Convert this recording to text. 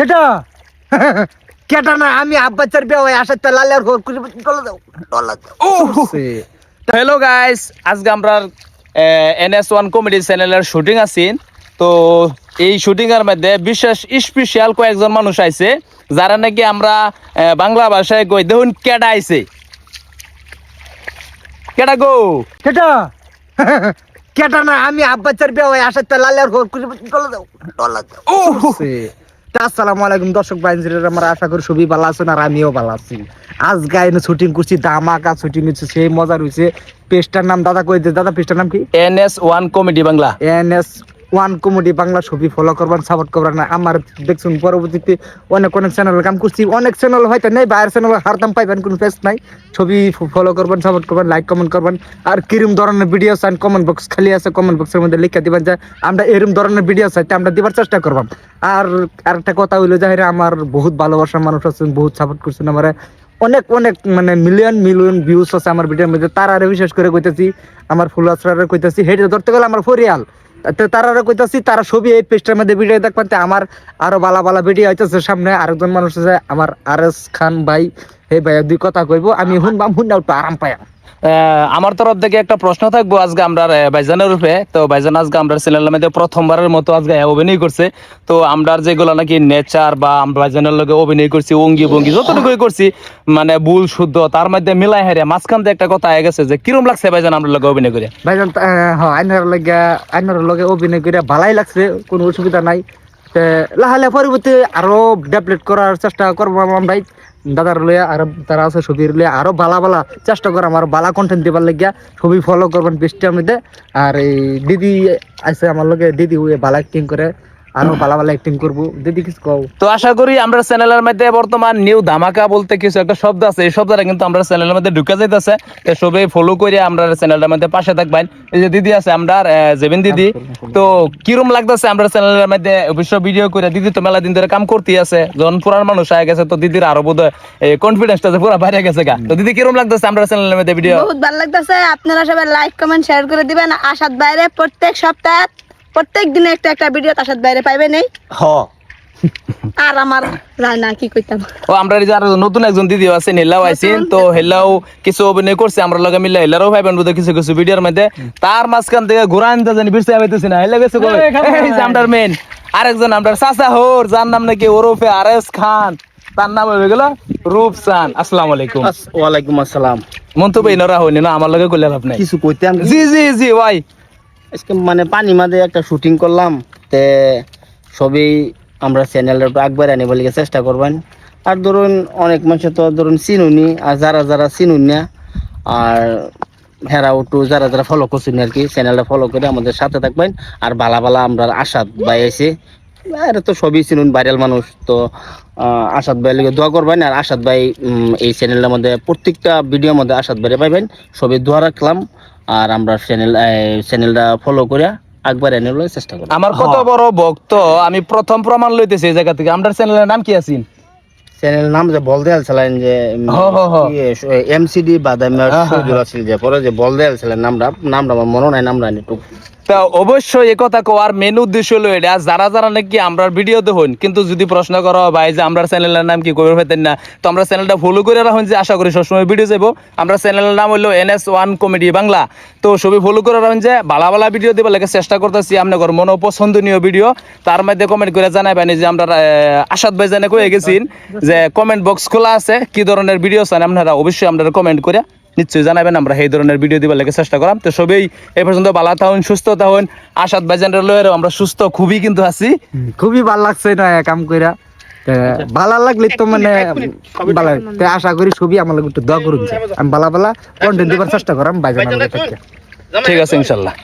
সেটা কেটা না আমি আব্বাচার বিয়ে হয়ে আসার তা লালের ঘর করে ডলা দাও। হ্যালো গাইস আজকে আমরা এনএস ওয়ান কমেডি চ্যানেলের শুটিং আছেন তো এই শুটিং এর মধ্যে বিশেষ স্পেশাল কয়েকজন মানুষ আইছে যারা নাকি আমরা বাংলা ভাষায় কই দেখুন কেডা আইছে। কেডা গো? সেটা কেটা না আমি আব্বাচার বিয়ে হয়ে আসার তা লালের ঘর করে দাও। তা আসসালামু আলাইকুম দর্শক বাইনজিরা আমরা আশা করি সবই ভালো আছেন আর আমিও ভালো আছি। আজ গাইনে শুটিং করছি দামাকা শুটিং হচ্ছে সেই মজা রয়েছে পেজটার নাম দাদা কই দাদা পেজটার নাম কি? NS one comedy Bangla. NS one comedy Bangla ছবি ফলো করবেন সাপোর্ট করবেন না। আমার দেখছুন, পরবর্তীতে অনেক অনেক চ্যানেল কাম করছি। অনেক চ্যানেল হয়তো নেই, বাইরের চ্যানেল হারদাম পাইবেন, কোনো পেজ নাই। ছবি ফলো করবেন সাপোর্ট করবেন লাইক কমেন্ট করবেন। আর কিরম ধরনের ভিডিও চান কমেন্ট বক্স খালি আছে কমেন্ট বক্সের মধ্যে লিখে দিবেন যে, আমরা এরম ধরনের ভিডিও চাইতে আমরা দিবার চেষ্টা করবাম। আর আরেকটা কথা হইল যে আমার বহুত ভালোবাসার মানুষ আছেন, বহুত সাপোর্ট করছেন আমার। অনেক অনেক মানে মিলিয়ন মিলিয়ন ভিউজ আছে আমার ভিডিওর মধ্যে। তারা বিশেষ করে কইতেছি, আমার ফুলাসরারে কইতেছি, হেঁটে ধরতে গেলে আমার ফরিয়াল। তারা কইতাছি তারা ছবি এই পেজটার মধ্যে ভিডিও দেখবেন আমার আরও বালা বালা ভিডিও আইতেছে সামনে। আরেকজন মানুষ আছে আমার আর এস খান ভাই। হে ভাই দুই কথা কইবো আমি শুনবাম শুননা একটু আরাম আহ, আমার তরফ থেকে একটা প্রশ্ন থাকব আজকে আমরা ভাইজানের রূপে। তো ভাইজান, আজকে আমরা চ্যানেলের মধ্যে প্রথমবারের মতো আজকে অভিনয় করছে। তো আমরা যেগুলো নাকি নেচার বা ভাইজানের লগে অভিনয় করছি, অঙ্গি ভঙ্গি যতটুকুই করছি মানে ভুল, শুদ্ধ, তার মধ্যে মিলাই হারিয়া মাঝখান দিয়ে একটা কথা আগে গেছে যে কিরম লাগছে ভাইজান আমরা লগে অভিনয় করে ভাইজান হ্যাঁ আইনার লাগে, আইনার লগে অভিনয় করে ভালাই লাগছে, কোনো অসুবিধা নাই। লাহালে পরবর্তী আরও ডেভেলপ করার চেষ্টা করব ভাই। দাদার লইয়া আর তারা আছে ছবির লইয়া আরও বালা বালা চেষ্টা করাম আর বালা কন্টেন্ট দিবার লাগিয়া। ছবি ফলো করবেন বৃষ্টি আর এই দিদি আছে আমার লগে, দিদি বালা অ্যাক্টিং করে। আরও বালা বালা অ্যাক্টিং করব। দিদি কিছু কও। তো আশা করি আমরা চ্যানেলের মধ্যে বর্তমান নিউ ধামাকা বলতে কিছু একটা শব্দ আছে। এই শব্দটা কিন্তু আমরা চ্যানেলের মধ্যে ঢুকে যাইতেছে। তো সবাই ফলো করে আমরা চ্যানেলটার মধ্যে পাশে থাকবেন। এই যে দিদি আছে আমরা জেবিন দিদি। তো কিরম লাগতেছে আমরা চ্যানেলের মধ্যে? অবশ্য ভিডিও করে দিদি তো মেলা দিন ধরে কাম করতে আছে। যখন পুরান মানুষ হয়ে গেছে তো দিদির আরও বোধ হয় কনফিডেন্সটা পুরো বাইরে গেছে গা। তো দিদি কিরম লাগতেছে আমরা চ্যানেলের মধ্যে ভিডিও বহুত ভালো লাগতেছে। আপনারা সবাই লাইক কমেন্ট শেয়ার করে দিবেন। আসাদ বাইরে প্রত্যেক সপ্তাহে প্রত্যেক দিনে একটা একটা ভিডিও আসাদ বাইরে পাইবেন এই হ। আর আমার রান্না কি কইতাম? ও আমরা যে আরও নতুন একজন দিদি আছে হেলাও আইছেন তো হেলাও কিছু অভিনয় করছে আমরা লগে মিলে হেলারও ভাইবেন বোধ কিছু কিছু ভিডিওর মধ্যে। তার মাঝখান থেকে ঘুরান জানি বিরসে পাইতেছি না হেলা গেছে কই? এই যে আমরার মেন আরেকজন আমরার চাচা হোর যার নাম নাকি ওরফে আরএস খান। তার নাম হয়ে গেল রূপসান। আসসালামু আলাইকুম। ওয়ালাইকুম আসসালাম। মন তো বেনরা হইনি না আমার লগে কইলে লাভ নাই। কিছু কইতাম জি জি জি ভাই। আজকে মানে পানি মাঝে একটা শুটিং করলাম, তে সবই আমরা চ্যানেলের একটু একবার আনিবার লিগে চেষ্টা করবেন। আর ধরুন, অনেক মানুষ তো ধরুন চিনুনি, আর যারা যারা চিনুন না, আর হেরা একটু যারা যারা ফলো করছেন আর কি চ্যানেলটা ফলো করে আমাদের সাথে থাকবেন। আর বালা বালা আমরা আশাদ ভাই আছে আর তো সবই চিনুন ভাইরাল মানুষ, তো আসাদ ভাইয়ের লিগে দোয়া করবেন। আর আসাদ ভাই এই চ্যানেলটার মধ্যে প্রত্যেকটা ভিডিওর মধ্যে আসাদ ভাইরে পাইবেন। সবই দোয়া রাখলাম। আর আমরা চ্যানেল চ্যানেলটা ফলো করিয়া একবার এনে চেষ্টা করি আমার কত বড় ভক্ত আমি প্রথম প্রমাণ লইতেছি এই জায়গা থেকে। আমরা চ্যানেলের নাম কি আছেন চ্যানেল নাম যে বলদেয়াল ছিলেন যে হ। এমসিডি বাদামিয়ার সুজুর আছিল যে পরে যে বলদেয়াল ছিলেন নামটা নামটা আমার মনে নাই নামটা একটু তা অবশ্যই এ কথা কোয়ার মেন উদ্দেশ্য হলো এটা। যারা যারা নাকি আমরা ভিডিও দেখুন, কিন্তু যদি প্রশ্ন করো, ভাই, যে আমরা চ্যানেলের নাম কি করে পেতেন না? তো আমরা চ্যানেলটা ফলো করে রাখুন যে আশা করি সবসময় ভিডিও যাব আমরা চ্যানেলের নাম হলো N S one comedy Bangla তো সবই ফলো করে রাখুন যে বালা বালা ভিডিও দেবার লাগে চেষ্টা করতেছি আপনার মনে পছন্দনীয় ভিডিও তার মধ্যে কমেন্ট করে জানাই জানাবেন যে আমরা আসাদ ভাই জানে কয়ে গেছেন যে কমেন্ট বক্স খোলা আছে, কি ধরনের ভিডিও চান আপনারা অবশ্যই আপনারা কমেন্ট করে নিশ্চয়ই জানাবেন আমরা সেই ধরনের ভিডিও দিবার লেগে চেষ্টা করাম। তো সবই এ পর্যন্ত ভালো থাকুন সুস্থ থাকুন। আসাদ ভাইজানের লয়েরও আমরা সুস্থ খুবই কিন্তু আছি। খুবই ভালো লাগছে না কাম কইরা। ভালো লাগলে তো মানে ভালো আশা করি সবই আমার একটু দোয়া করুন। আমি বালা ভালো কন্টেন্ট দিবার চেষ্টা করাম বাইজান থেকে ঠিক আছে ইনশাল্লাহ।